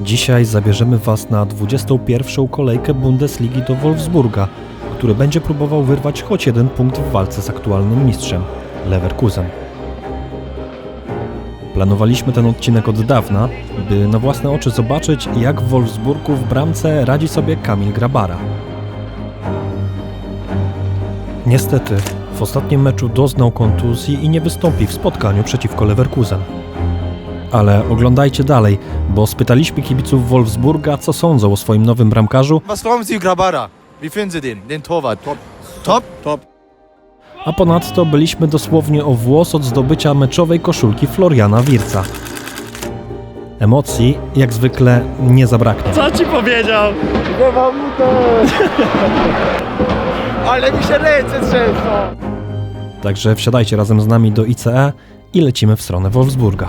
Dzisiaj zabierzemy Was na 21. kolejkę Bundesligi do Wolfsburga, który będzie próbował wyrwać choć jeden punkt w walce z aktualnym mistrzem Leverkusen. Planowaliśmy ten odcinek od dawna, by na własne oczy zobaczyć, jak w Wolfsburgu w bramce radzi sobie Kamil Grabara. Niestety, w ostatnim meczu doznał kontuzji i nie wystąpi w spotkaniu przeciwko Leverkusen. Ale oglądajcie dalej, bo spytaliśmy kibiców Wolfsburga, co sądzą o swoim nowym bramkarzu, Was glauben Sie, Grabara? Wie finden Sie den, den Torwart? Top. Top? Top. a ponadto byliśmy dosłownie o włos od zdobycia meczowej koszulki Floriana Wirca. Emocji, jak zwykle, nie zabraknie. Co ci powiedział? Ale mi się ręce trzęsą! Także wsiadajcie razem z nami do ICE i lecimy w stronę Wolfsburga.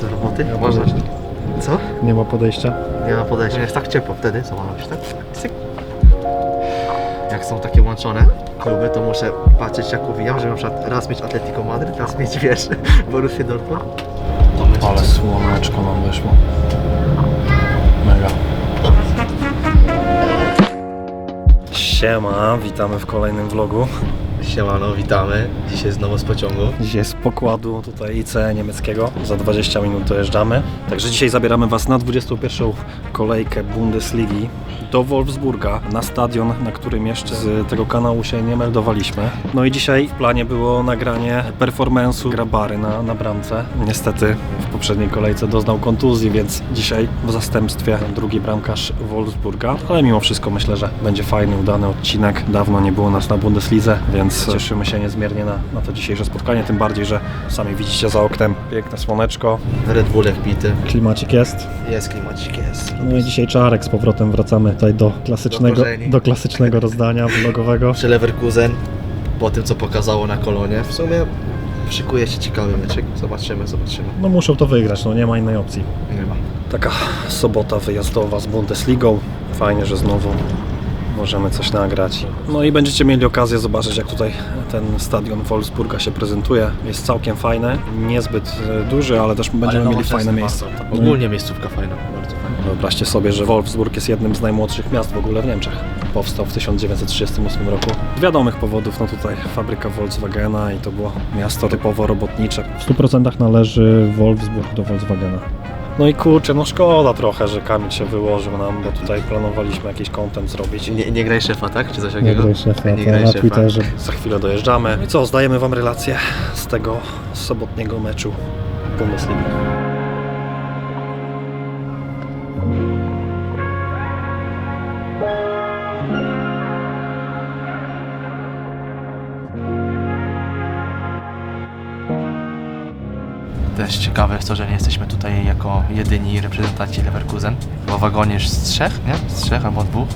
Do roboty? Można. Co? Nie ma podejścia. Nie ma podejścia. Jest tak ciepło wtedy, co mam robić, tak? Syk. Jak są takie łączone kluby, to muszę patrzeć jak uwijam, żeby na przykład raz mieć Atletico Madryt, raz mieć, wiesz, Borussia Dortmund. To będzie Ale słoneczko nam wyszło. Mega. Siema, witamy w kolejnym vlogu. Siemano, witamy. Dzisiaj znowu z pociągu. Dzisiaj z pokładu tutaj ICE niemieckiego. Za 20 minut dojeżdżamy. Także dzisiaj zabieramy Was na 21. kolejkę Bundesligi do Wolfsburga, na stadion, na którym jeszcze z tego kanału się nie meldowaliśmy. No i dzisiaj w planie było nagranie performance'u Grabary na, na bramce. Niestety w poprzedniej kolejce doznał kontuzji, więc dzisiaj w zastępstwie drugi bramkarz Wolfsburga. Ale mimo wszystko myślę, że będzie fajny, udany odcinek. Dawno nie było nas na Bundeslidze, więc cieszymy się niezmiernie na, na to dzisiejsze spotkanie. Tym bardziej, że sami widzicie za oknem piękne słoneczko. Red Bull jak bity. Klimacik jest. Jest klimacik, jest. No i dzisiaj czarek z powrotem wracamy tutaj do klasycznego, Do korzeni. do klasycznego rozdania vlogowego. Przy Leverkusen, po tym co pokazało na kolonie, w sumie szykuje się ciekawy meczek. Zobaczymy, zobaczymy. No muszą to wygrać, no nie ma innej opcji. Nie ma. Taka sobota wyjazdowa z Bundesligą. Fajnie, że znowu możemy coś nagrać. No i będziecie mieli okazję zobaczyć, jak tutaj ten stadion Wolfsburga się prezentuje. Jest całkiem fajny, niezbyt e, duży, ale też będziemy mieli fajne miejsca. Ogólnie miejscówka fajna, bardzo fajna. Wyobraźcie sobie, że Wolfsburg jest jednym z najmłodszych miast w ogóle w Niemczech. Powstał w 1938 roku. Z wiadomych powodów, no tutaj fabryka Volkswagena i to było miasto typowo robotnicze. W 100% należy Wolfsburg do Volkswagena. No i kurczę, no szkoda trochę, że Kamil się wyłożył nam, bo tutaj planowaliśmy jakiś content zrobić. Nie, nie graj szefa, tak? Czy coś takiego? szefa, Nie graj szefa. Za chwilę dojeżdżamy. No I co, zdajemy Wam relację z tego sobotniego meczu Bundesligi. Też ciekawe jest to, że nie jesteśmy tutaj jako jedyni reprezentanci Leverkusen. Bo wagonie z trzech, nie? Z trzech albo dwóch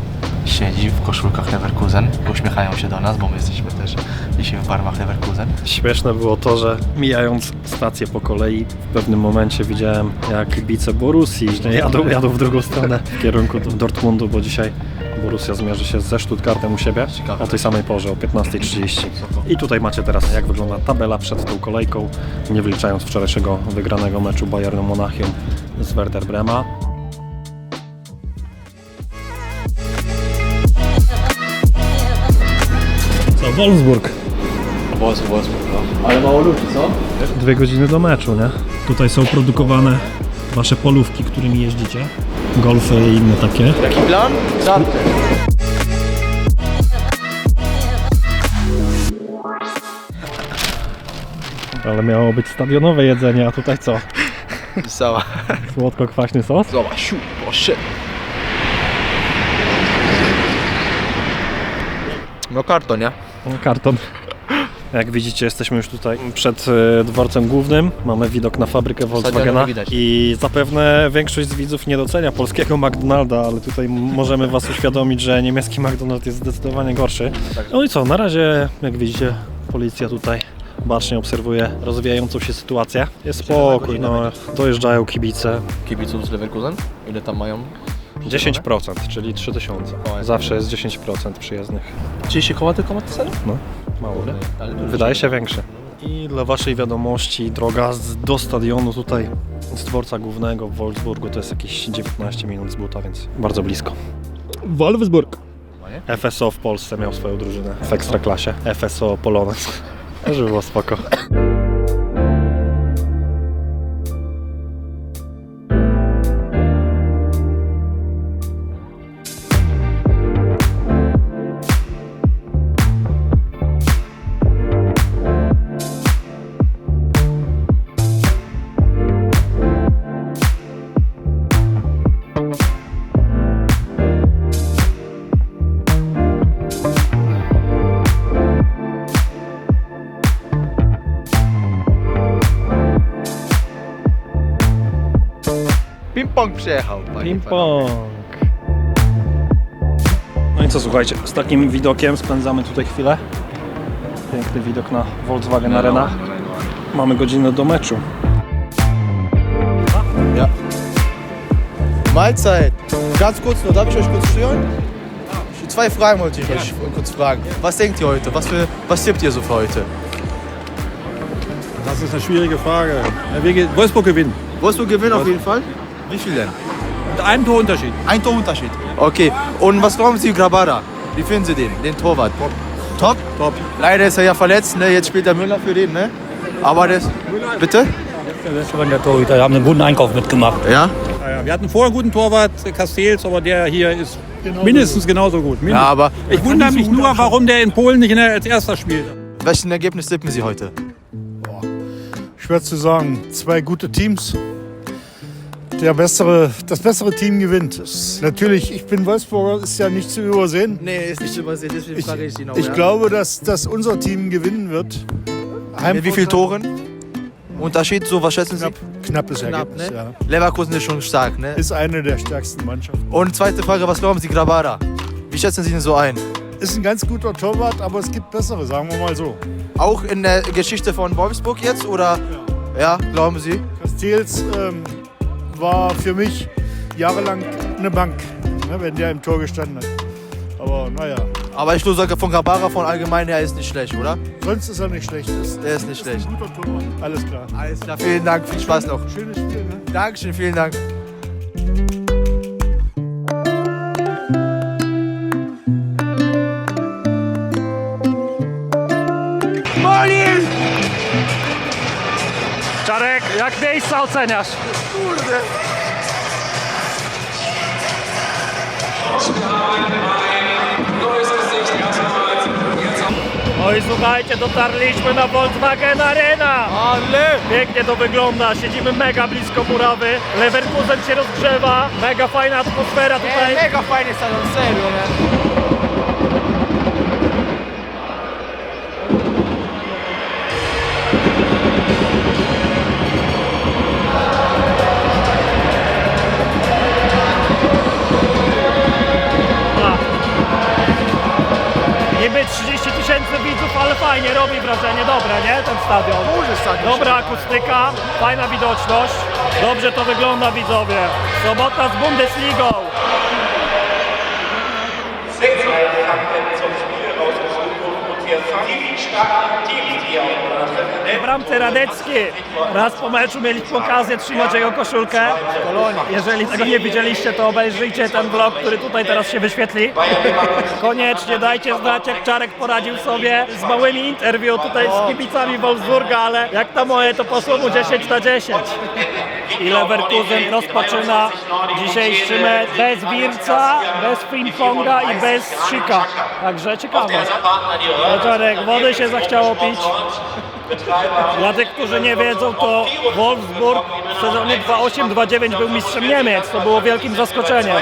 siedzi w koszulkach Leverkusen. Uśmiechają się do nas, bo my jesteśmy też dzisiaj w barwach Leverkusen. Śmieszne było to, że mijając stację po kolei, w pewnym momencie widziałem jak kibice Borussii jadą, jadą w drugą stronę w kierunku do Dortmundu, bo dzisiaj Borussia zmierzy się ze Stuttgartem u siebie o tej samej porze, o 15.30. I tutaj macie teraz jak wygląda tabela przed tą kolejką, nie wliczając wczorajszego wygranego meczu Bayernu Monachium z Werder Brema. Co, Wolfsburg? Ale mało ludzi, co? Dwie godziny do meczu, nie? Tutaj są produkowane wasze polówki, którymi jeździcie. Golfy i inne takie. Jaki plan? Żadny. Ale miało być stadionowe jedzenie, a tutaj co? Cała. Słodko-kwaśny sos? Zobacz, siu, shit. No karton, nie? Karton. Jak widzicie, jesteśmy już tutaj przed e, dworcem głównym. Mamy widok na fabrykę Volkswagena widać. i zapewne większość z widzów nie docenia polskiego McDonalda, ale tutaj m- możemy Was uświadomić, że niemiecki McDonald jest zdecydowanie gorszy. No i co, na razie, jak widzicie, policja tutaj bacznie obserwuje rozwijającą się sytuację. Jest spokój, no, dojeżdżają kibice. Kibiców z Leverkusen? Ile tam mają? 10%, czyli 3000. Zawsze jest 10% przyjezdnych. 30 koła tylko ma cel? No. Mało, Wydaje się większy. I dla waszej wiadomości, droga z, do stadionu tutaj z dworca głównego w Wolfsburgu to jest jakieś 19 minut z buta, więc bardzo blisko. Wolfsburg. FSO w Polsce miał swoją drużynę w Ekstraklasie. FSO Polonez. Żeby było spoko. Ping-pong przyjechał. panie Ping-pong. No i co słuchajcie, z takim widokiem spędzamy tutaj chwilę. Piękny widok na Volkswagen Arena. Mamy godzinę do meczu. Mahlzeit. Ganz kurz nur, darf ich euch kurz stören? Zwei Fragen wollte ich euch kurz fragen. Was denkt ihr heute? Was, für, was tippt ihr so für heute? Das ist eine schwierige Frage. Ja, wir gehen- Wolfsburg gewinnen. Wolfsburg gewinnt auf jeden Fall. Wie viel denn? Mit einem Torunterschied. Ein Torunterschied. Okay. Und was glauben Sie, Grabada? Wie finden Sie den, den Torwart? Top. Top? Top. Leider ist er ja verletzt, ne? Jetzt spielt der Müller für den, ne? Aber das. Bitte? Der Torhüter, haben einen guten Einkauf mitgemacht. Ja? Ja, ja. Wir hatten vorher einen guten Torwart, Castells, aber der hier ist mindestens genauso gut. Ja, Mindestens. aber ich wundere mich nur, warum der in Polen nicht als erster spielt. welchen Ergebnis tippen Sie heute? Schwer zu sagen. Zwei gute Teams. Der bessere, das bessere Team gewinnt. Es- Natürlich, ich bin Wolfsburger, ist ja nicht zu übersehen. Nee, ist nicht übersehen, deswegen Ich, ich glaube, dass, dass unser Team gewinnen wird. Mit wie vielen Toren? Unterschied, so was schätzen Sie? Knapp, knappes Knapp, Ergebnis, ne? ja. Leverkusen ist schon stark, ne? Ist eine der stärksten Mannschaften. Und zweite Frage, was glauben Sie, Grabada? Wie schätzen Sie ihn so ein? Ist ein ganz guter Torwart, aber es gibt bessere, sagen wir mal so. Auch in der Geschichte von Wolfsburg jetzt oder? Ja, glauben Sie? Castells ähm, war für mich jahrelang eine Bank, ne, wenn der im Tor gestanden hat. Aber naja, Aber ich nur sage von Grabara von allgemein her ist nicht schlecht, oder? sonst ist er nicht schlecht. Ist, Der ist nicht schlecht. guter Torwart. Alles klar. Alles klar, vielen Dank, viel Spaß noch. Schönes Spiel, ne? Dankeschön, vielen Dank. Miejsca oceniasz? Oj, słuchajcie, dotarliśmy na Volkswagen Arena! Ale! Pięknie to wygląda, siedzimy mega blisko murawy, Leverkusen się rozgrzewa, mega fajna atmosfera tutaj. Mega fajny stadion, serio, nie? Fajnie, robi wrażenie, dobre, nie? Ten stadion. Duży stadion. Dobra akustyka, fajna widoczność, dobrze to wygląda widzowie. Sobota z Bundesligą. W bramce Radecki. Raz po meczu mieliśmy okazję trzymać jego koszulkę. Jeżeli tego nie widzieliście, to obejrzyjcie ten vlog, który tutaj teraz się wyświetli. Koniecznie dajcie znać, jak Czarek poradził sobie z małymi interview tutaj z kibicami Wolfsburga, ale jak na moje, to poszło mu 10 na 10. I Leverkusen rozpoczyna dzisiejszy mecz bez Wirca, bez ping-ponga i bez Szyka. Także ciekawe. Czarek, wody się zachciało pić. Dla tych, którzy nie wiedzą, to Wolfsburg w sezonie 2-8-2-9 był mistrzem Niemiec. To było wielkim zaskoczeniem.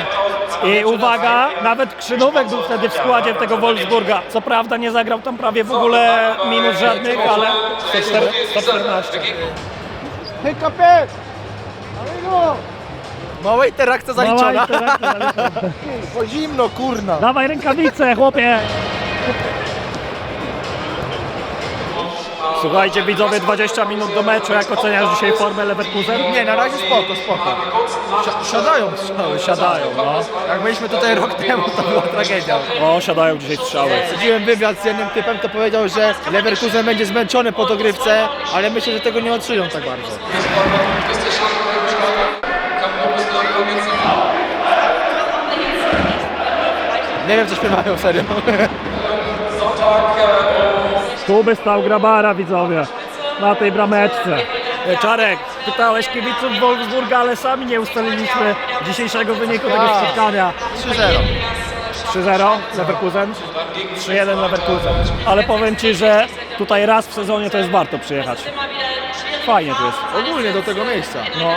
I uwaga, nawet Krzynówek był wtedy w składzie tego Wolfsburga. Co prawda nie zagrał tam prawie w ogóle minut żadnych, ale 114. Hej, kapet! Mała interakcja zaliczona. Bo zimno, kurna. Dawaj rękawice, chłopie! Słuchajcie, widzowie, 20 minut do meczu. Jak oceniasz dzisiaj formę Leverkusen? Nie, na razie spoko, spoko. Si- siadają strzały, siadają. no. Jak byliśmy tutaj rok temu, to była tragedia. O, siadają dzisiaj strzały. Zrobiłem wywiad z jednym typem, to powiedział, że Leverkusen będzie zmęczony po dogrywce, ale myślę, że tego nie odczują tak bardzo. Nie wiem, co śpiewają, serio. Tu by stał Grabara, widzowie, na tej brameczce. E, Czarek, pytałeś kibiców Wolfsburga, ale sami nie ustaliliśmy dzisiejszego wyniku tego A. spotkania. 3-0. 3-0 Leverkusen, 3-1 Leverkusen. Ale powiem Ci, że tutaj raz w sezonie to jest warto przyjechać. Fajnie tu jest. Ogólnie do tego miejsca. No.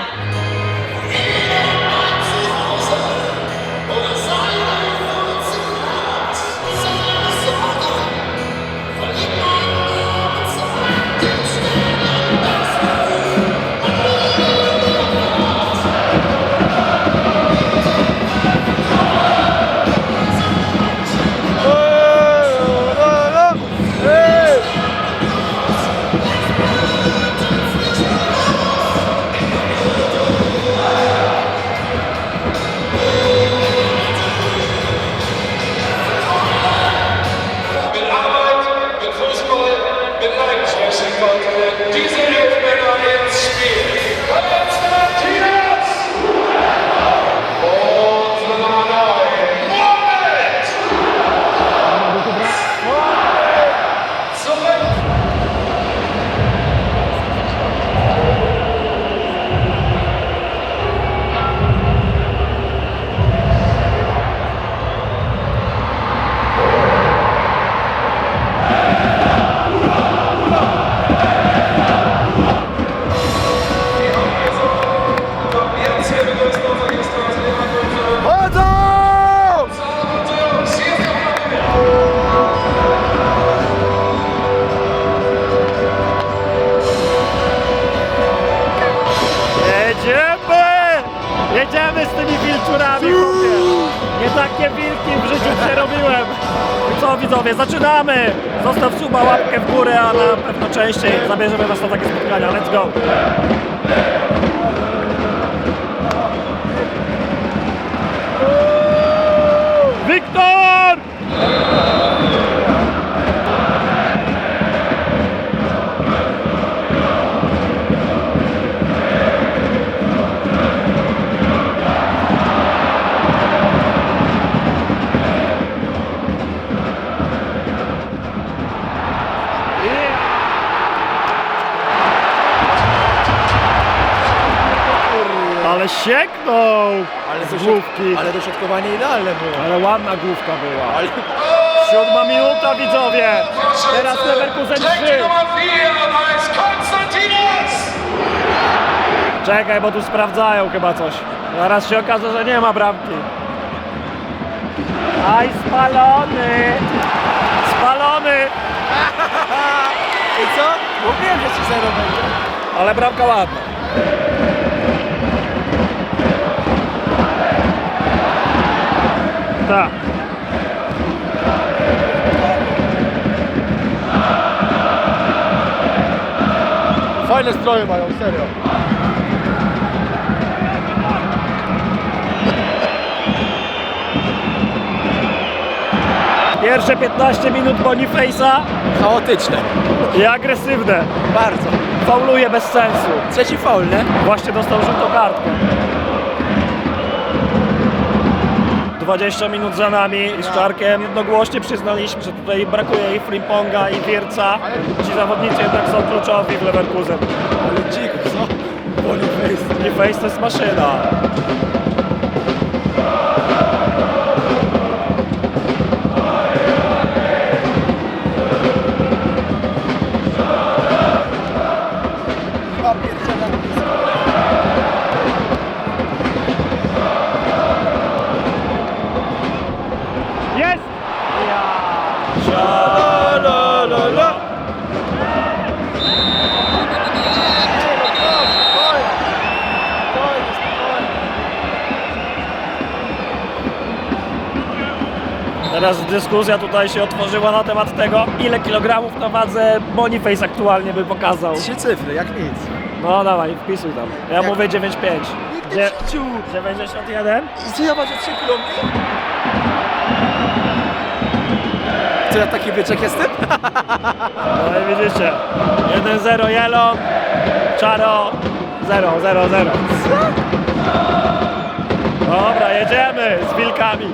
Widzowie, zaczynamy! Zostaw suba, łapkę w górę, a na pewno częściej zabierzemy was na takie spotkania. Let's go! Sieknął! Ale z główki. Ale dośrodkowanie idealne było. Ale ładna główka była. Siódma minuta, widzowie! Teraz Leverkusen 3. Trägt die Nummer 4 und heißt Konstantinos! Czekaj, bo tu sprawdzają chyba coś. Zaraz się okaże, że nie ma bramki. Aj, spalony! Spalony! I co? Mówiłem, że 3-0 będzie. Ale bramka ładna. Tak. Fajne stroje mają, serio. Pierwsze 15 minut Boniface'a Chaotyczne. i agresywne. Bardzo. Fauluje bez sensu. Trzeci faul, nie? Właśnie dostał żółtą kartkę. 20 minut za nami i z Czarkiem jednogłośnie przyznaliśmy, że tutaj brakuje i Frimponga i Wierca. Ci zawodnicy jednak są kluczowi w Leverkusen. Ale dziko, co? Boniface. Boniface to jest maszyna. Teraz dyskusja tutaj się otworzyła na temat tego, ile kilogramów na wadze Boniface aktualnie by pokazał. Trzy cyfry, jak nic. No dawaj, wpisuj tam. Ja Jak- mówię 9,5. Dzie- Ciu. 91? I co ja ważę 3 kg? Co ja taki byczek jestem? No i widzicie. 1-0 Yellow, Czaro 0, 0, 0. Dobra, jedziemy z wilkami.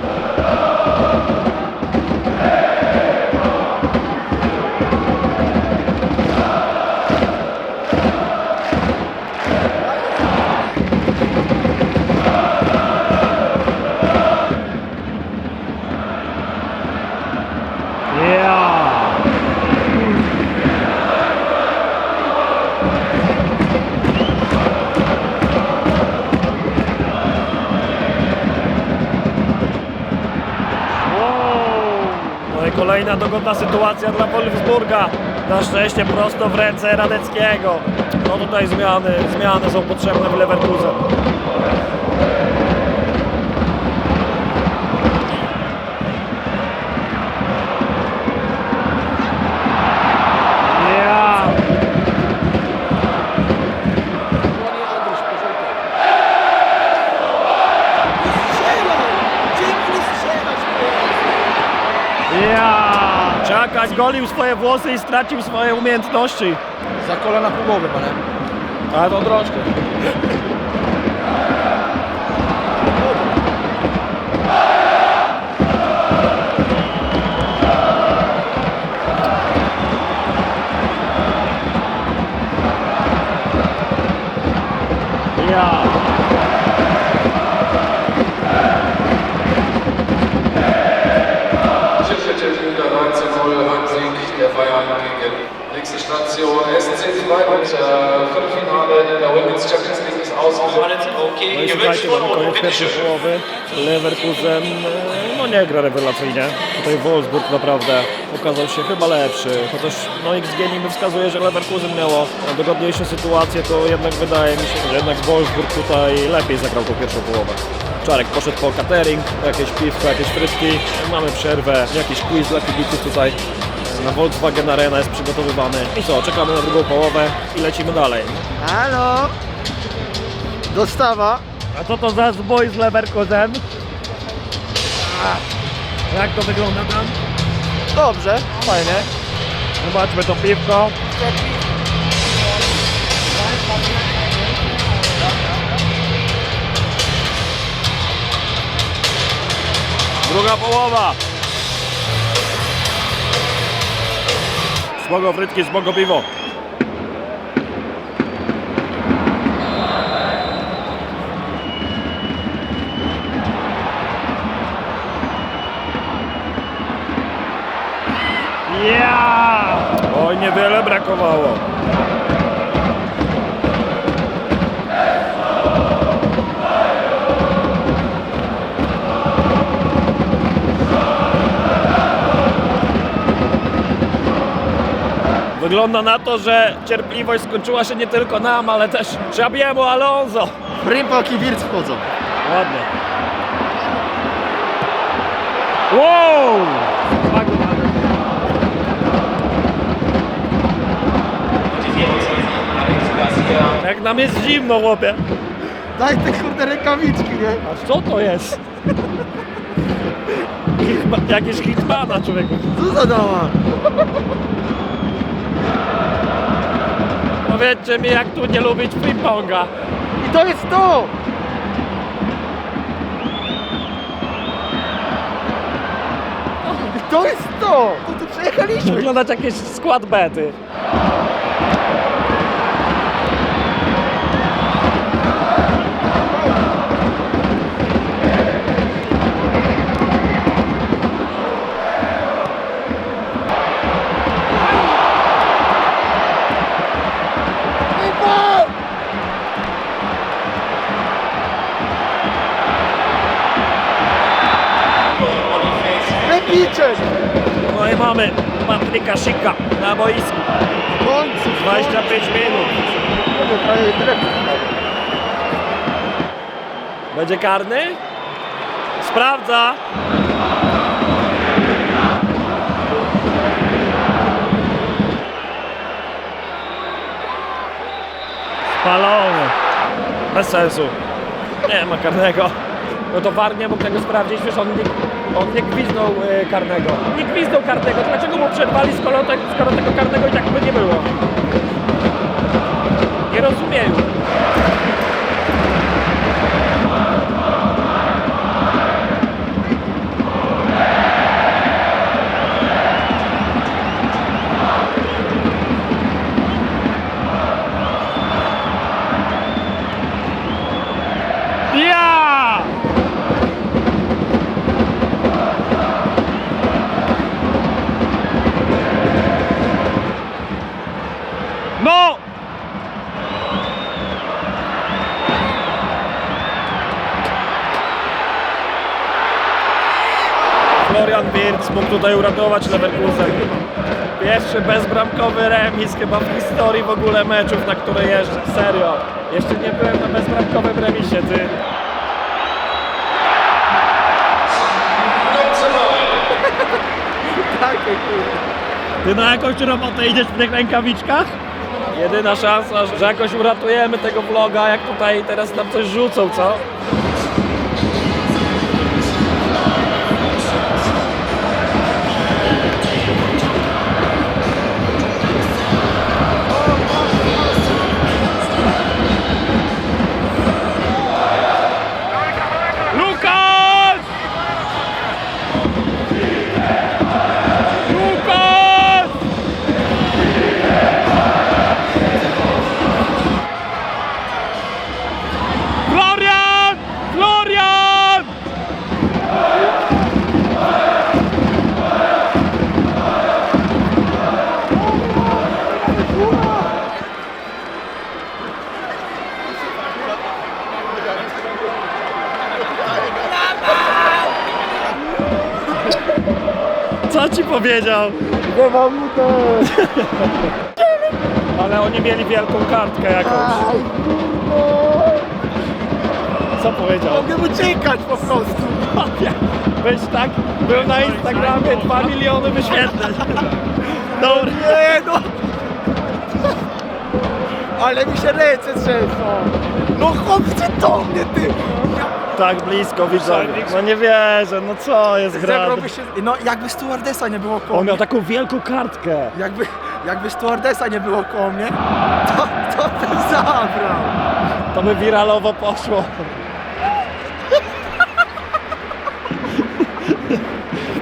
Dogodna sytuacja dla Wolfsburga. Na szczęście prosto w ręce Radeckiego. No tutaj zmiany, zmiany są potrzebne w Leverkusen. Czakać golił swoje włosy i stracił swoje umiejętności. Za kolana pół głowy, panie. A to troszkę. Ja. Bayern gegen nächste Station SC Freiburg. Viertelfinale in der Women's Champions League ist ausgesetzt. No i słuchajcie, mamy koniec pierwszej połowy. Leverkusen e, no nie gra rewelacyjnie. Tutaj Wolfsburg naprawdę okazał się chyba lepszy. Chociaż no XG niby wskazuje, że Leverkusen miało dogodniejsze sytuacje, to jednak wydaje mi się, że jednak Wolfsburg tutaj lepiej zagrał tą pierwszą połowę. Czarek poszedł po catering, jakieś piwko, jakieś frytki. Mamy przerwę, jakiś quiz dla kibiców tutaj. Na Volkswagen Arena jest przygotowywany. I co, czekamy na drugą połowę i lecimy dalej. Halo? Dostawa. A co to za zbój z Leverkusen? Jak to wygląda tam? Dobrze, fajnie. Zobaczmy to piwko. Druga połowa. Smogo frytki, smogo piwo. Ja! Oj, niewiele brakowało. Wygląda na to, że cierpliwość skończyła się nie tylko nam, ale też Xabiemu Alonso. Frimpok i Wirtz wchodzą. Ładnie. Wow! Jak nam jest zimno, chłopie. Daj te kurde rękawiczki, nie? A co to jest? Hitma- Jakieś hitmana, człowieku. Co za dała? Powiedzcie mi, jak tu nie lubić ping-ponga. I to jest to! I to jest to! To tu przejechaliśmy! Wyglądać jakieś skład bety. karny. Sprawdza. Spalony. Bez sensu. Nie ma karnego. No to Warnia mógł tego sprawdzić, wiesz, on nie, on nie gwizdnął e, karnego. Nie gwizdnął karnego, dlaczego mu przerwali, skoro, te, skoro tego karnego i tak by nie było? Nie rozumiem. Florian Wirtz mógł tutaj uratować Leverkusen. Pierwszy bezbramkowy remis chyba w historii w ogóle meczów, na które jeżdżę. Serio. Jeszcze nie byłem na bezbramkowym remisie, ty. Ty na jakąś robotę idziesz w tych rękawiczkach? Jedyna szansa, że jakoś uratujemy tego vloga, jak tutaj teraz nam coś rzucą, co? Powiedział? Nie mam mu Ale oni mieli wielką kartkę jakąś. Co powiedział? Mogę uciekać po prostu. Weź tak, był na Instagramie 2 miliony wyświetleń. Dobra. Nie no. Ale mi się ręce trzęsą. No chłopcy do mnie, ty. Tak blisko widzowie. No nie wierzę, no co jest? Zebrałby się... No jakby stewardesa nie było koło On mnie. miał taką wielką kartkę. Jakby, jakby stewardesa nie było koło mnie, to, to bym zabrał. To by wiralowo poszło.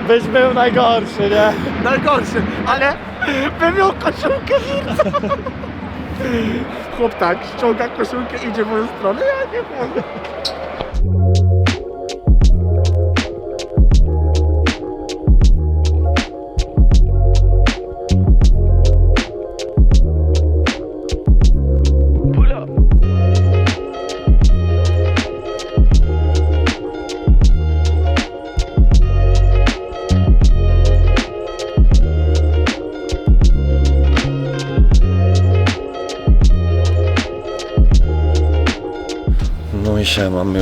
Byś był najgorszy, nie? Najgorszy, ale bym miał koszulkę Wirca. Chłop tak, ściąga koszulkę, idzie w moją stronę, ja nie mogę.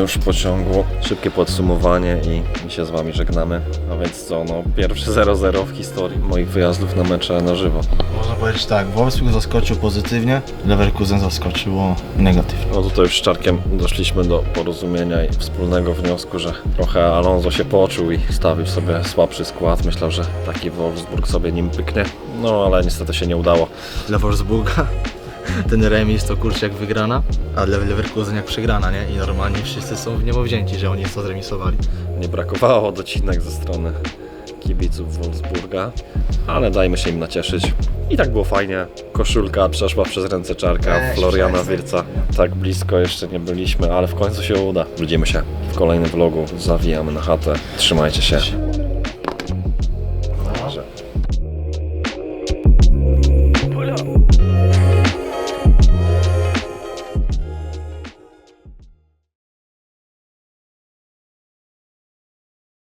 Już w pociągu. Szybkie podsumowanie i, i się z wami żegnamy. A więc co, no pierwszy 0-0 w historii moich wyjazdów na mecze na żywo. Można powiedzieć tak, Wolfsburg zaskoczył pozytywnie, Leverkusen zaskoczyło negatywnie. No tutaj już z Czarkiem doszliśmy do porozumienia i wspólnego wniosku, że trochę Alonso się poczuł i stawił sobie słabszy skład. Myślał, że taki Wolfsburg sobie nim pyknie. No ale niestety się nie udało. Dla Wolfsburga ten remis to kurczę jak wygrana, a dla Leverkusen jak przegrana, nie? I normalnie wszyscy są w niebo wzięci, że oni to zremisowali. Nie brakowało docinek ze strony kibiców Wolfsburga, ale dajmy się im nacieszyć. I tak było fajnie. Koszulka przeszła przez ręce Czarka, Floriana. Wirca. Tak blisko jeszcze nie byliśmy, ale w końcu się uda. Widzimy się w kolejnym vlogu. Zawijamy na chatę. Trzymajcie się.